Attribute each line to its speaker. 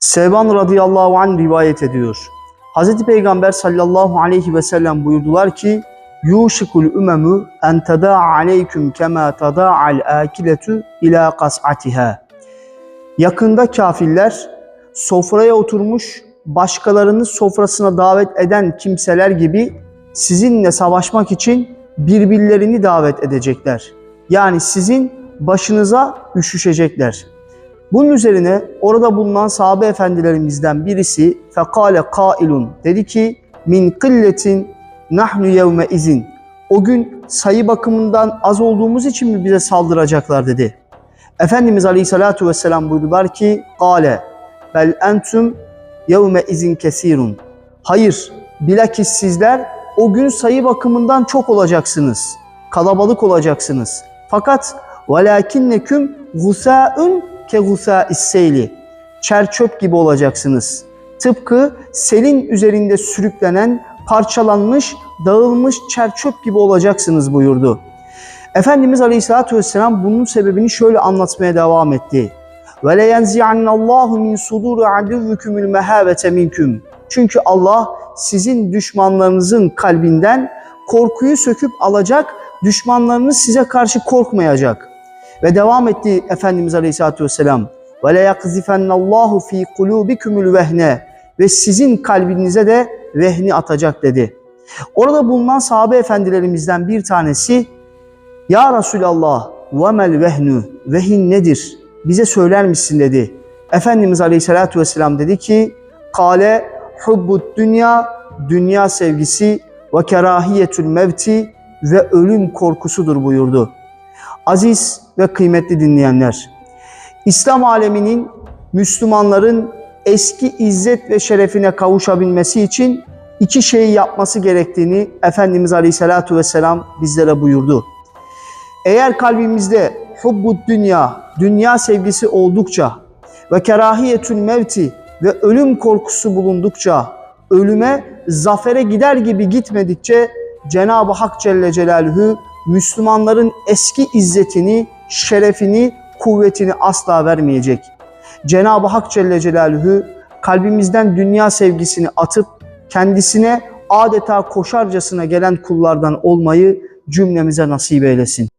Speaker 1: Sevban radıyallahu anh rivayet ediyor. Hz. Peygamber sallallahu aleyhi ve sellem buyurdular ki Yuşikul ümemü en tada'a aleyküm kema tada'al akiletu ila kas'atiha. Yakında kafirler sofraya oturmuş başkalarını sofrasına davet eden kimseler gibi sizinle savaşmak için birbirlerini davet edecekler. Yani sizin başınıza üşüşecekler. Bunun üzerine orada bulunan sahabe efendilerimizden birisi fekale kailun dedi ki min killetin nahnu yevme izin. O gün sayı bakımından az olduğumuz için mi bize saldıracaklar dedi. Efendimiz Aleyhisselatü Vesselam buyurdular ki Kale bel entum yevme izin kesirun. Hayır bilakis sizler o gün sayı bakımından çok olacaksınız. Kalabalık olacaksınız. Fakat velakinneküm gusâ'ün ke gusâ'is seyli. Çer çöp gibi olacaksınız. Tıpkı selin üzerinde sürüklenen, parçalanmış, dağılmış çer çöp gibi olacaksınız buyurdu. Efendimiz Aleyhisselatü Vesselam bunun sebebini şöyle anlatmaya devam etti. Le yenzi'annallahu min suduri aduvvukumul mehabete minkum. Çünkü Allah sizin düşmanlarınızın kalbinden korkuyu söküp alacak, düşmanlarınız size karşı korkmayacak. Ve devam etti Efendimiz Aleyhisselatü Vesselam. Ve le yakzifennallahu fi kulubikumul vehne. Ve sizin kalbinize de vehni atacak dedi. Orada bulunan sahabe efendilerimizden bir tanesi ya Resulallah vemel vehnu vehin nedir? Bize söyler misin dedi. Efendimiz Aleyhisselatü Vesselam dedi ki Kale hubbud dünya dünya sevgisi ve kerahiyetül mevti ve ölüm korkusudur buyurdu. Aziz ve kıymetli dinleyenler, İslam aleminin Müslümanların eski izzet ve şerefine kavuşabilmesi için iki şeyi yapması gerektiğini Efendimiz Aleyhisselatü Vesselam bizlere buyurdu. Eğer kalbimizde hubbud dünya, dünya sevgisi oldukça ve kerahiyetül mevti ve ölüm korkusu bulundukça, ölüme, zafere gider gibi gitmedikçe Cenab-ı Hak Celle Celaluhu Müslümanların eski izzetini, şerefini, kuvvetini asla vermeyecek. Cenab-ı Hak Celle Celaluhu kalbimizden dünya sevgisini atıp kendisine adeta koşarcasına gelen kullardan olmayı cümlemize nasip eylesin.